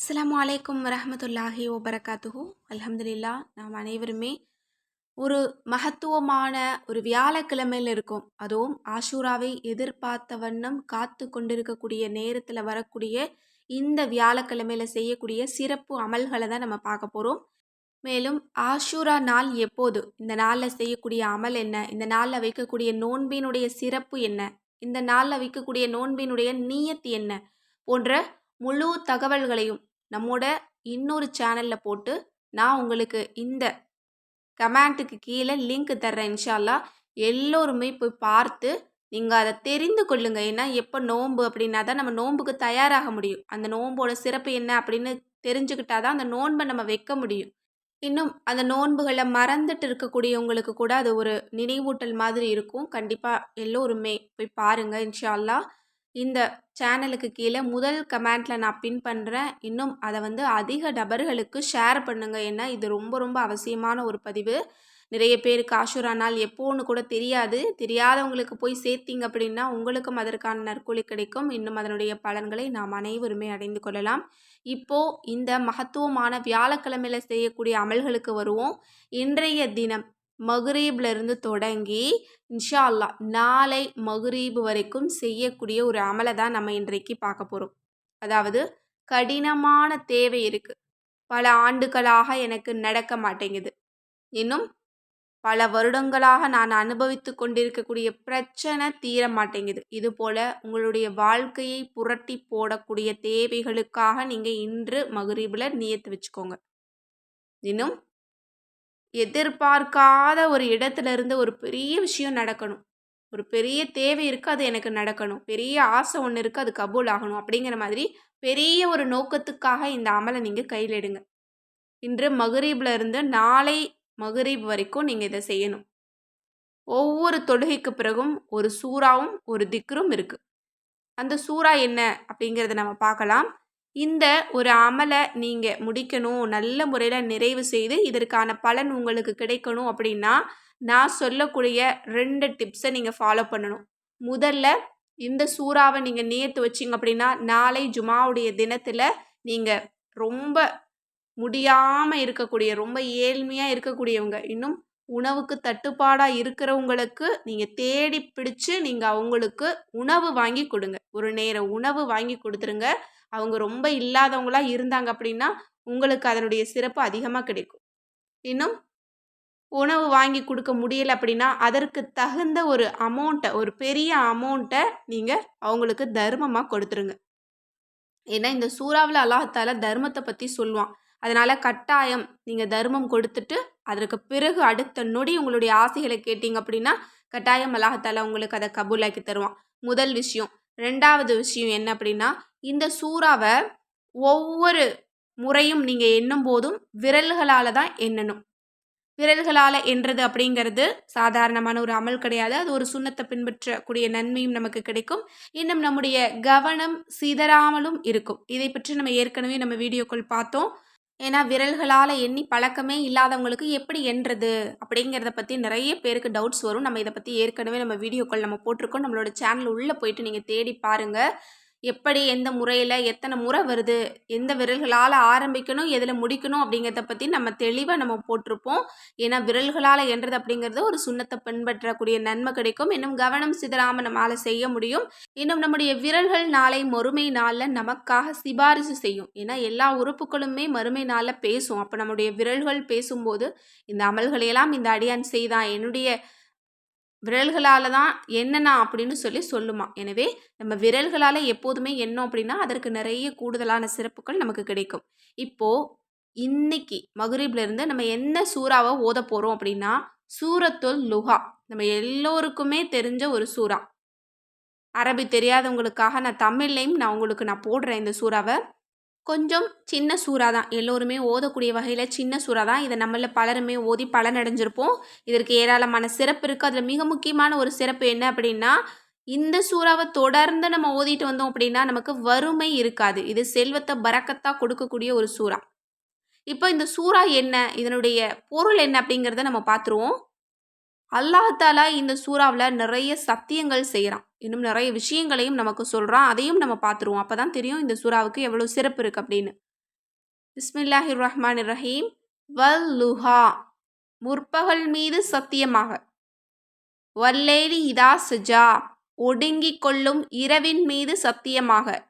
அஸ்லாம் வலைக்கம் வரமத்துல்லாஹி வபரகாத்துஹு. அலமதுல்லா நாம் அனைவருமே ஒரு மகத்துவமான ஒரு வியாழக்கிழமையில் இருக்கோம். அதுவும் ஆஷூராவை எதிர்பார்த்த வண்ணம் காத்து கொண்டிருக்கக்கூடிய நேரத்தில் வரக்கூடிய இந்த வியாழக்கிழமையில் செய்யக்கூடிய சிறப்பு அமல்களை தான் நம்ம பார்க்க போகிறோம் மேலும் ஆஷூரா நாள் எப்போது? இந்த நாளில் செய்யக்கூடிய அமல் என்ன? இந்த நாளில் வைக்கக்கூடிய நோன்பினுடைய சிறப்பு என்ன? இந்த நாளில் வைக்கக்கூடிய நோன்பினுடைய நீயத்து என்ன? போன்ற முழு தகவல்களையும் நம்மோட இன்னொரு சேனலில் போட்டு நான் உங்களுக்கு இந்த கமெண்ட்டுக்கு கீழே லிங்க் தர்றேன் இன்ஷால்லா எல்லோருமே போய் பார்த்து நீங்கள் அதை தெரிந்து கொள்ளுங்கள் ஏன்னா எப்போ நோன்பு அப்படின்னா தான் நம்ம நோன்புக்கு தயாராக முடியும். அந்த நோன்போட சிறப்பு என்ன அப்படின்னு தெரிஞ்சுக்கிட்டா தான் அந்த நோன்பை நம்ம வைக்க முடியும். இன்னும் அந்த நோன்புகளை மறந்துட்டு இருக்கக்கூடியவங்களுக்கு கூட அது ஒரு நினைவூட்டல் மாதிரி இருக்கும். கண்டிப்பாக எல்லோருமே போய் பாருங்கள் இன்ஷால்லா இந்த சேனலுக்கு கீழே முதல் கமெண்ட்டில் நான் பின் பண்ணுறேன் இன்னும் அதை வந்து அதிக நபர்களுக்கு ஷேர் பண்ணுங்கள் ஏன்னா இது ரொம்ப ரொம்ப அவசியமான ஒரு பதிவு. நிறைய பேருக்கு ஆஷுரா நாள் எப்போன்னு கூட தெரியாது. தெரியாதவங்களுக்கு போய் சேர்த்திங்க அப்படின்னா உங்களுக்கும் அதற்கான நற்கூலி கிடைக்கும். இன்னும் அதனுடைய பலன்களை நாம் அனைவருமே அடைந்து கொள்ளலாம். இப்போது இந்த மகத்துவமான வியாழக்கிழமையில் செய்யக்கூடிய அமல்களுக்கு வருவோம். இன்றைய தினம் மகுரீப்ல இருந்து தொடங்கி இன்ஷா அல்லாஹ் நாளை மகுரீப் வரைக்கும் செய்யக்கூடிய ஒரு அமலை தான் நம்ம இன்றைக்கு பார்க்க போகிறோம் அதாவது கடினமான தேவை இருக்கு. பல ஆண்டுகளாக எனக்கு நடக்க மாட்டேங்குது. இன்னும் பல வருடங்களாக நான் அனுபவித்து கொண்டிருக்கக்கூடிய பிரச்சனை தீர மாட்டேங்குது. இது போல உங்களுடைய வாழ்க்கையை புரட்டி போடக்கூடிய தேவைகளுக்காக நீங்கள் இன்று மகுரீபில் நியத்து வச்சுக்கோங்க. இன்னும் எதிர்பார்க்காத ஒரு இடத்துல இருந்து ஒரு பெரிய விஷயம் நடக்கணும். ஒரு பெரிய தேவை இருக்குது அது எனக்கு நடக்கணும். பெரிய ஆசை ஒன்று இருக்குது அது கபூல் ஆகணும் அப்படிங்கிற மாதிரி பெரிய ஒரு நோக்கத்துக்காக இந்த அமலை நீங்கள் கையில் எடுங்க. இன்று மகரீப்ல இருந்து நாளை மகரீப் வரைக்கும் நீங்கள் இதை செய்யணும். ஒவ்வொரு தொழுகைக்கு பிறகும் ஒரு சூறாவும் ஒரு திக்ரும் இருக்குது அந்த சூறா என்ன அப்படிங்கிறத நம்ம பார்க்கலாம். இந்த ஒரு அமலை நீங்கள் முடிக்கணும் நல்ல முறையில் நிறைவு செய்து இதற்கான பலன் உங்களுக்கு கிடைக்கணும் அப்படின்னா நான் சொல்லக்கூடிய ரெண்டு டிப்ஸை நீங்கள் ஃபாலோ பண்ணணும். முதல்ல இந்த சூறாவை நீங்கள் நேற்று வச்சிங்க அப்படின்னா நாளை ஜுமாவுடைய தினத்தில் நீங்கள் ரொம்ப முடியாமல் இருக்கக்கூடிய ரொம்ப ஏழ்மையாக இருக்கக்கூடியவங்க இன்னும் உணவுக்கு தட்டுப்பாடாக இருக்கிறவங்களுக்கு நீங்கள் தேடி பிடிச்சு நீங்கள் அவங்களுக்கு உணவு வாங்கி கொடுங்க. ஒரு நேரம் உணவு வாங்கி கொடுத்துருங்க. அவங்க ரொம்ப இல்லாதவங்களாக இருந்தாங்க அப்படின்னா உங்களுக்கு அதனுடைய சிறப்பு அதிகமாக கிடைக்கும். இன்னும் உணவு வாங்கி கொடுக்க முடியல அப்படின்னா அதற்கு தகுந்த ஒரு அமௌண்ட்டை ஒரு பெரிய அமௌண்ட்டை நீங்கள் அவங்களுக்கு தர்மமாக கொடுத்துருங்க. ஏன்னா இந்த சூறாவில் அல்லாஹால தர்மத்தை பற்றி சொல்லுவான். அதனால் கட்டாயம் நீங்கள் தர்மம் கொடுத்துட்டு அதற்கு பிறகு அடுத்த நொடி உங்களுடைய ஆசைகளை கேட்டீங்க அப்படின்னா கட்டாயம் அல்லாஹால உங்களுக்கு அதை கபூலாக்கி தருவான். முதல் விஷயம். ரெண்டாவது விஷயம் என்ன அப்படின்னா இந்த சூறாவை ஒவ்வொரு முறையும் நீங்கள் எண்ணும் போதும் விரல்களால் தான் எண்ணணும். விரல்களால் என்றது அப்படிங்கிறது சாதாரணமான ஒரு அமல் கிடையாது. அது ஒரு சுண்ணத்தை பின்பற்றக்கூடிய நன்மையும் நமக்கு கிடைக்கும். இன்னும் நம்முடைய கவனம் சிதறாமலும் இருக்கும். இதை பற்றி நம்ம ஏற்கனவே நம்ம வீடியோக்கள் பார்த்தோம். ஏன்னா விரல்களால் எண்ணி பழக்கமே இல்லாதவங்களுக்கு எப்படி எண்றது அப்படிங்கிறத பற்றி நிறைய பேருக்கு டவுட்ஸ் வரும். நம்ம இதை பற்றி ஏற்கனவே நம்ம வீடியோக்கள் நம்ம போட்டிருக்கோம். நம்மளோட சேனல் உள்ளே போயிட்டு நீங்கள் தேடி பாருங்கள் எப்படி எந்த முறையில் எத்தனை முறை வருது எந்த விரல்களால் ஆரம்பிக்கணும் எதில் முடிக்கணும் அப்படிங்கிறத பற்றி நம்ம தெளிவாக நம்ம போட்டிருப்போம். ஏன்னா விரல்களால் என்றது அப்படிங்கிறது ஒரு சுண்ணத்தை பின்பற்றக்கூடிய நன்மை கிடைக்கும். இன்னும் கவனம் சிதறாமல் நம்மளால் செய்ய முடியும். இன்னும் நம்முடைய விரல்கள் நாளை மறுமை நாளில் நமக்காக சிபாரிசு செய்யும். ஏன்னா எல்லா உறுப்புகளுமே மறுமை நாளில் பேசும். அப்போ நம்முடைய விரல்கள் பேசும்போது இந்த அமல்களையெல்லாம் இந்த அடியான் செய்தான். என்னுடைய விரல்களால் தான் என்னென்னா அப்படின்னு சொல்லி சொல்லுமா. எனவே நம்ம விரல்களால் எப்போதுமே எண்ணோம் அப்படின்னா அதற்கு நிறைய கூடுதலான சிறப்புகள் நமக்கு கிடைக்கும். இப்போது இன்னைக்கு மகுரீப்லேருந்து நம்ம என்ன சூறாவை ஓத போகிறோம் அப்படின்னா சூரத்துல் லுஹா. நம்ம எல்லோருக்குமே தெரிஞ்ச ஒரு சூறா. அரபி தெரியாதவங்களுக்காக நான் தமிழ்லையும் நான் உங்களுக்கு நான் போடுறேன் இந்த சூறாவை. கொஞ்சம் சின்ன சூறா தான். எல்லோருமே ஓதக்கூடிய வகையில் சின்ன சூறா தான். இதை நம்மள பலருமே ஓதி பலனடைஞ்சிருப்போம். இதற்கு ஏராளமான சிறப்பு இருக்குது அதில் மிக முக்கியமான ஒரு சிறப்பு என்ன அப்படின்னா இந்த சூறாவை தொடர்ந்து நம்ம ஓதிட்டு வந்தோம் அப்படின்னா நமக்கு வறுமை இருக்காது. இது செல்வத்தை பறக்கத்தாக கொடுக்கக்கூடிய ஒரு சூறா. இப்போ இந்த சூறா என்ன? இதனுடைய பொருள் என்ன அப்படிங்கிறத நம்ம பார்த்துருவோம். அல்லாஹாலா இந்த சூறாவில் நிறைய சத்தியங்கள் செய்கிறான் இன்னும் நிறைய விஷயங்களையும் நமக்கு சொல்கிறான் அதையும் நம்ம பார்த்துருவோம். அப்போ தான் தெரியும் இந்த சூறாவுக்கு எவ்வளோ சிறப்பு இருக்குது அப்படின்னு. பிஸ்மில்லாஹிர் ரஹ்மான் ரஹீம். வல் லுஹா. முற்பகல் மீது சத்தியமாக. வல்லேலி இதா சுஜா. ஒடுங்கிக் கொள்ளும் இரவின் மீது சத்தியமாக.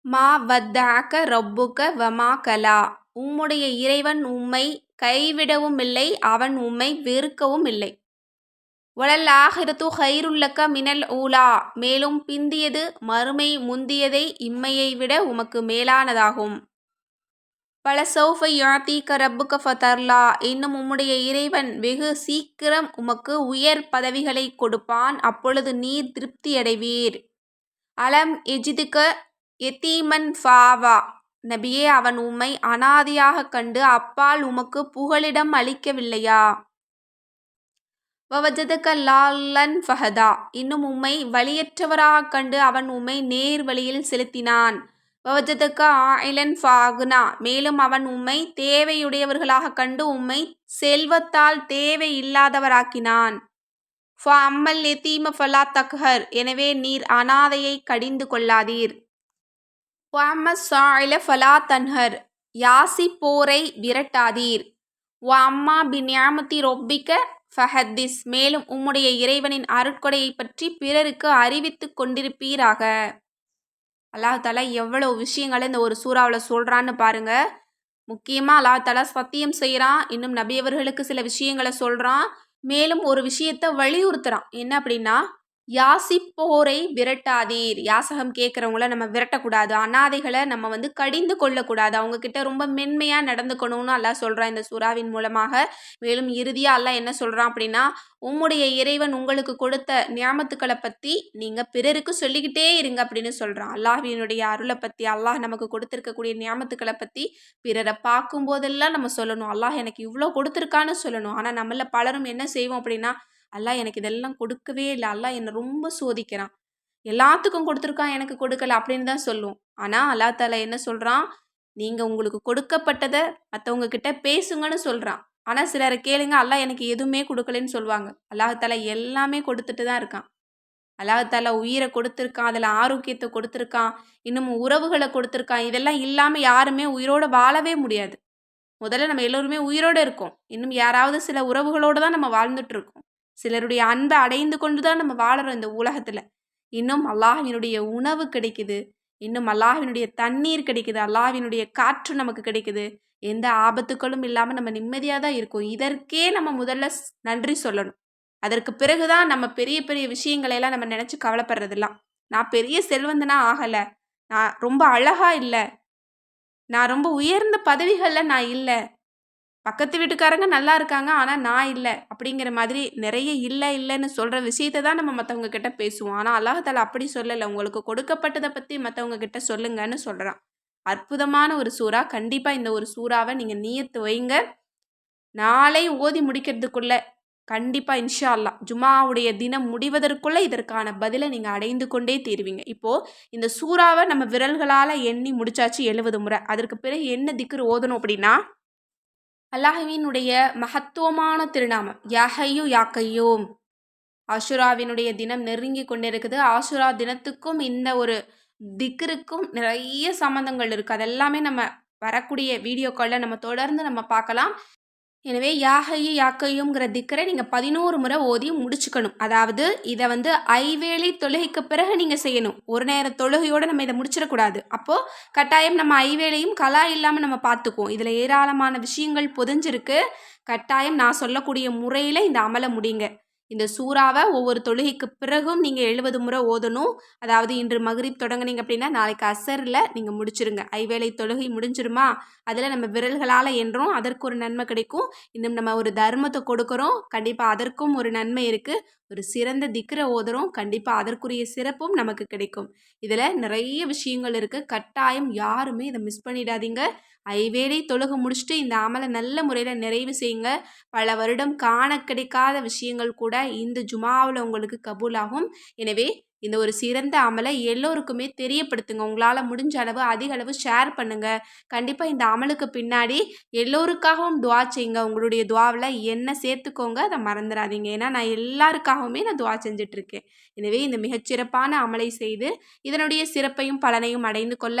மா வத்தாக்க ரப்புக்க வமா கலா. உம்முடைய இறைவன் உம்மை கைவிடவும் இல்லை அவன் உம்மை வெறுக்கவும் இல்லை. வளல் ஆகிரத்து ஹைருல்லக்க மினல் ஊலா மேலும் பிந்தியது மறுமை முந்தியதை இம்மையை விட உமக்கு மேலானதாகும். பல சௌஃபை யாத்தீக்க ரப்புக்க ஃபதர்லா இன்னும் உம்முடைய இறைவன் வெகு சீக்கிரம் உமக்கு உயர் பதவிகளை கொடுப்பான் அப்பொழுது நீர் திருப்தியடைவீர். அலம் எஜிதுக்க எத்தீமன் ஃபாவா நபியே அவன் உம்மை அனாதியாக கண்டு அப்பால் உமக்கு புகலிடம் அளிக்கவில்லையா? வவஜதக லாலன் ஃபஹதா. இன்னும் உம்மை வழியற்றவராக கண்டு அவன் உம்மை நேர் வழியில் செலுத்தினான். வவஜதக ஆயிலன் ஃபாகுனா. மேலும் அவன் உம்மை தேவையுடையவர்களாக கண்டு உம்மை செல்வத்தால் தேவை இல்லாதவராக்கினான் ஃப அம்மல் எத்தீம ஃபலா தக்ஹர். எனவே நீர் அனாதையை கடிந்து கொள்ளாதீர். வஅம்மஸ் சாயில ஃபலா தன்ஹர். யாசி போரை விரட்டாதீர். வ அம்மா பின்யாமத்தி ரொப்பிக்க ஃபஹத்திஸ் மேலும் உம்முடைய இறைவனின் அருட்கொடையை பற்றி பிறருக்கு அறிவித்து கொண்டிருப்பீராக. அல்லாஹ் தாலா எவ்வளோ விஷயங்களை இந்த ஒரு சூறாவில் சொல்கிறான்னு பாருங்கள் முக்கியமாக அல்லாஹ் தாலா சத்தியம் செய்கிறான் இன்னும் நபியவர்களுக்கு சில விஷயங்களை சொல்கிறான் மேலும் ஒரு விஷயத்தை வலியுறுத்துகிறான் என்ன அப்படின்னா யாசிப்போரை விரட்டாதீர். யாசகம் கேட்குறவங்கள நம்ம விரட்டக்கூடாது. அனாதைகளை நம்ம வந்து கடிந்து கொள்ளக்கூடாது. அவங்க கிட்ட ரொம்ப மென்மையாக நடந்துக்கணும்னு அல்லாஹ் சொல்கிறான் இந்த சூறாவின் மூலமாக. மேலும் இறுதியாக அல்லாஹ் என்ன சொல்கிறான் அப்படின்னா உம்முடைய இறைவன் உங்களுக்கு கொடுத்த ஞாபத்துக்களை பற்றி நீங்கள் பிறருக்கு சொல்லிக்கிட்டே இருங்க அப்படின்னு சொல்கிறான் அல்லாஹினுடைய அருளை பற்றி அல்லாஹ் நமக்கு கொடுத்துருக்கக்கூடிய ஞாபத்துக்களை பற்றி பிறரை பார்க்கும்போதெல்லாம் நம்ம சொல்லணும். அல்லாஹ் எனக்கு இவ்வளோ கொடுத்துருக்கான்னு சொல்லணும். ஆனால் நம்மள பலரும் என்ன செய்வோம் அப்படின்னா அல்லா எனக்கு இதெல்லாம் கொடுக்கவே இல்லை. அல்லா என்னை ரொம்ப சோதிக்கிறான். எல்லாத்துக்கும் கொடுத்துருக்கான் எனக்கு கொடுக்கல அப்படின்னு தான் சொல்லுவோம் ஆனால் அல்லா தாலா என்ன சொல்கிறான் நீங்கள் உங்களுக்கு கொடுக்கப்பட்டதை மற்றவங்க கிட்ட பேசுங்கன்னு சொல்கிறான் ஆனால் சிலரை கேளுங்க அல்லா எனக்கு எதுவுமே கொடுக்கலன்னு சொல்லுவாங்க. அல்லாஹால எல்லாமே கொடுத்துட்டு தான் இருக்கான். அல்லாஹால உயிரை கொடுத்துருக்கான் அதில் ஆரோக்கியத்தை கொடுத்துருக்கான் இன்னும் உறவுகளை கொடுத்துருக்கான். இதெல்லாம் இல்லாமல் யாருமே உயிரோடு வாழவே முடியாது. முதல்ல நம்ம எல்லோருமே உயிரோடு இருக்கோம். இன்னும் யாராவது சில உறவுகளோடு தான் நம்ம வாழ்ந்துட்டு இருக்கோம். சிலருடைய அன்பை அடைந்து கொண்டு தான் நம்ம வாழறோம் இந்த உலகத்தில். இன்னும் அல்லாஹினுடைய உணவு கிடைக்குது. இன்னும் அல்லாஹினுடைய தண்ணீர் கிடைக்குது. அல்லாஹினுடைய காற்று நமக்கு கிடைக்குது. எந்த ஆபத்துக்களும் இல்லாமல் நம்ம நிம்மதியாக தான் இருக்கோம். இதற்கே நம்ம முதல்ல நன்றி சொல்லணும். அதற்கு பிறகுதான் நம்ம பெரிய பெரிய விஷயங்களையெல்லாம் நம்ம நினச்சி கவலைப்படுறதெல்லாம். நான் பெரிய செல்வந்தனா ஆகலை. நான் ரொம்ப அழகாக இல்லை. நான் ரொம்ப உயர்ந்த பதவிகளில் நான் இல்லை. பக்கத்து வீட்டுக்காரங்க நல்லா இருக்காங்க ஆனால் நான் இல்லை அப்படிங்கிற மாதிரி நிறைய இல்லை இல்லைன்னு சொல்கிற விஷயத்தை தான் நம்ம மற்றவங்க கிட்ட பேசுவோம். ஆனால் அல்லாஹால அப்படி சொல்லலை. உங்களுக்கு கொடுக்கப்பட்டதை பற்றி மற்றவங்க கிட்ட சொல்லுங்கன்னு சொல்கிறான் அற்புதமான ஒரு சூறா. கண்டிப்பாக இந்த ஒரு சூறாவை நீங்கள் நீயத்து வைங்க. நாளை ஓதி முடிக்கிறதுக்குள்ள கண்டிப்பாக இன்ஷா அல்லா ஜுமாவுடைய தினம் முடிவதற்குள்ளே இதற்கான பதிலை நீங்கள் அடைந்து கொண்டே தீருவீங்க. இப்போது இந்த சூறாவை நம்ம விரல்களால் எண்ணி முடிச்சாச்சு எழுபது முறை. அதற்கு பிறகு என்ன திக்கு ஓதணும் அப்படின்னா அல்லாஹுவினுடைய மகத்துவமான திருநாமம் யாஹையு யாக்கையோம். ஆஷுராவினுடைய தினம் நெருங்கி கொண்டிருக்குது. ஆஷுரா தினத்துக்கும் இந்த ஒரு திக்ருக்கும் நிறைய சம்மந்தங்கள் இருக்குது அதெல்லாமே நம்ம வரக்கூடிய வீடியோக்களில் நம்ம தொடர்ந்து நம்ம பார்க்கலாம். எனவே யாகையு யாக்கையுங்கிற திக்கரை நீங்கள் பதினோரு முறை ஓதி முடிச்சுக்கணும். அதாவது இதை வந்து ஐவேளை தொழுகைக்கு பிறகு நீங்கள் செய்யணும். ஒரு நேர தொழுகையோடு நம்ம இதை முடிச்சிடக்கூடாது. அப்போது கட்டாயம் நம்ம ஐவேளையும் கலா இல்லாமல் நம்ம பார்த்துக்குவோம். இதில் ஏராளமான விஷயங்கள் புதஞ்சிருக்கு. கட்டாயம் நான் சொல்லக்கூடிய முறையில் இந்த அமலை முடிங்க. இந்த சூறாவை ஒவ்வொரு தொழுகைக்கு பிறகும் நீங்கள் எழுபது முறை ஓதணும். அதாவது இன்று மகரீப் தொடங்குனீங்க அப்படின்னா நாளைக்கு அசரில் நீங்கள் முடிச்சிருங்க. ஐவேளை தொழுகை முடிஞ்சிருமா? அதில் நம்ம விரல்களால் என்றும் அதற்கு ஒரு நன்மை கிடைக்கும். இன்னும் நம்ம ஒரு தர்மத்தை கொடுக்குறோம். கண்டிப்பாக அதற்கும் ஒரு நன்மை இருக்குது ஒரு சிறந்த திக்கிர ஓதுறோம் கண்டிப்பாக அதற்குரிய சிறப்பும் நமக்கு கிடைக்கும். இதில் நிறைய விஷயங்கள் இருக்குது கட்டாயம் யாருமே இதை மிஸ் பண்ணிடாதீங்க. ஐவேளை தொழுக முடிச்சுட்டு இந்த அமலை நல்ல முறையில் நிறைவு செய்யுங்க. பல வருடம் காண கிடைக்காத விஷயங்கள் கூட இந்த ஜுமாவில் உங்களுக்கு கபூலாகும். எனவே இந்த ஒரு சிறந்த அமலை எல்லோருக்குமே தெரியப்படுத்துங்க. உங்களால் முடிஞ்ச அளவு அதிக அளவு ஷேர் பண்ணுங்கள் கண்டிப்பாக இந்த அமலுக்கு பின்னாடி எல்லோருக்காகவும் துவா செய்யுங்க. உங்களுடைய துவாவில் என்ன சேர்த்துக்கோங்க அதை மறந்துடாதீங்க ஏன்னா நான் எல்லாருக்காகவுமே நான் துவா செஞ்சிட்ருக்கேன் எனவே இந்த மிகச்சிறப்பான அமலை செய்து இதனுடைய சிறப்பையும் பலனையும் அடைந்து கொள்ள